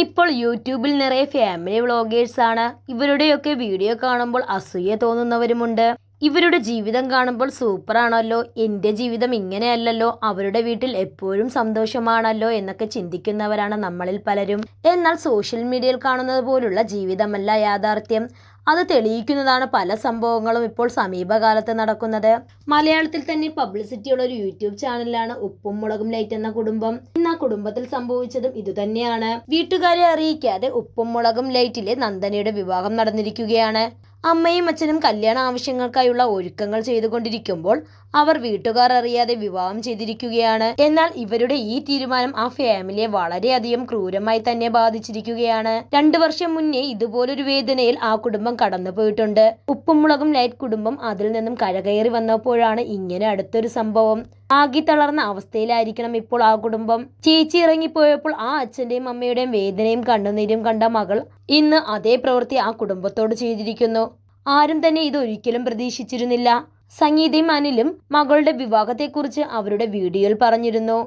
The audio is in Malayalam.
ഇപ്പോൾ യൂട്യൂബിൽ നിറയെ ഫാമിലി വ്ളോഗേഴ്സ് ആണ്. ഇവരുടെയൊക്കെ വീഡിയോ കാണുമ്പോൾ അസൂയ തോന്നുന്നവരുമുണ്ട്. ഇവരുടെ ജീവിതം കാണുമ്പോൾ സൂപ്പറാണല്ലോ എന്റെ ജീവിതം ഇങ്ങനെയല്ലല്ലോ. അവരുടെ വീട്ടിൽ എപ്പോഴും സന്തോഷമാണല്ലോ എന്നൊക്കെ ചിന്തിക്കുന്നവരാണ് നമ്മളിൽ പലരും. എന്നാൽ സോഷ്യൽ മീഡിയയിൽ കാണുന്നത് പോലുള്ള ജീവിതമല്ല യാഥാർത്ഥ്യം. അത് തെളിയിക്കുന്നതാണ് പല സംഭവങ്ങളും ഇപ്പോൾ സമീപകാലത്ത് നടക്കുന്നത്. മലയാളത്തിൽ തന്നെ പബ്ലിസിറ്റിയുള്ള ഒരു യൂട്യൂബ് ചാനലാണ് ഉപ്പും മുളകും ലൈറ്റ് എന്ന കുടുംബം. ഇന്ന് ആ കുടുംബത്തിൽ സംഭവിച്ചതും ഇതുതന്നെയാണ് വീട്ടുകാരെ അറിയിക്കാതെ ഉപ്പും മുളകും ലൈറ്റിലെ നന്ദനയുടെ വിവാഹം നടന്നിരിക്കുകയാണ്. അമ്മയും അച്ഛനും കല്യാണ ആവശ്യങ്ങൾക്കായുള്ള ഒരുക്കങ്ങൾ ചെയ്തുകൊണ്ടിരിക്കുമ്പോൾ അവർ വീട്ടുകാർ അറിയാതെ വിവാഹം ചെയ്തിരിക്കുകയാണ്. എന്നാൽ ഇവരുടെ ഈ തീരുമാനം ആ ഫാമിലിയെ വളരെയധികം ക്രൂരമായി തന്നെ ബാധിച്ചിരിക്കുകയാണ്. രണ്ടു വർഷം മുന്നേ ഇതുപോലൊരു വേദനയിൽ ആ കുടുംബം കടന്നുപോയിട്ടുണ്ട്. ഉപ്പും മുളകും ലൈറ്റ് കുടുംബം അതിൽ നിന്നും കരകയറി വന്നപ്പോഴാണ് ഇങ്ങനെ അടുത്തൊരു സംഭവം. ആകി തളർന്ന അവസ്ഥയിലായിരിക്കണം ഇപ്പോൾ ആ കുടുംബം. ചേച്ചി ഇറങ്ങിപ്പോയപ്പോൾ ആ അച്ഛന്റെയും അമ്മയുടെയും വേദനയും കണ്ണുനീരും കണ്ട മകൾ ഇന്ന് അതേ പ്രവൃത്തി ആ കുടുംബത്തോട് ചെയ്തിരിക്കുന്നു. ആരും തന്നെ ഇതൊരിക്കലും പ്രതീക്ഷിച്ചിരുന്നില്ല. സംഗീതയും അനിലും മകളുടെ വിവാഹത്തെക്കുറിച്ച് അവരുടെ വീഡിയോയിൽ പറഞ്ഞിരുന്നു.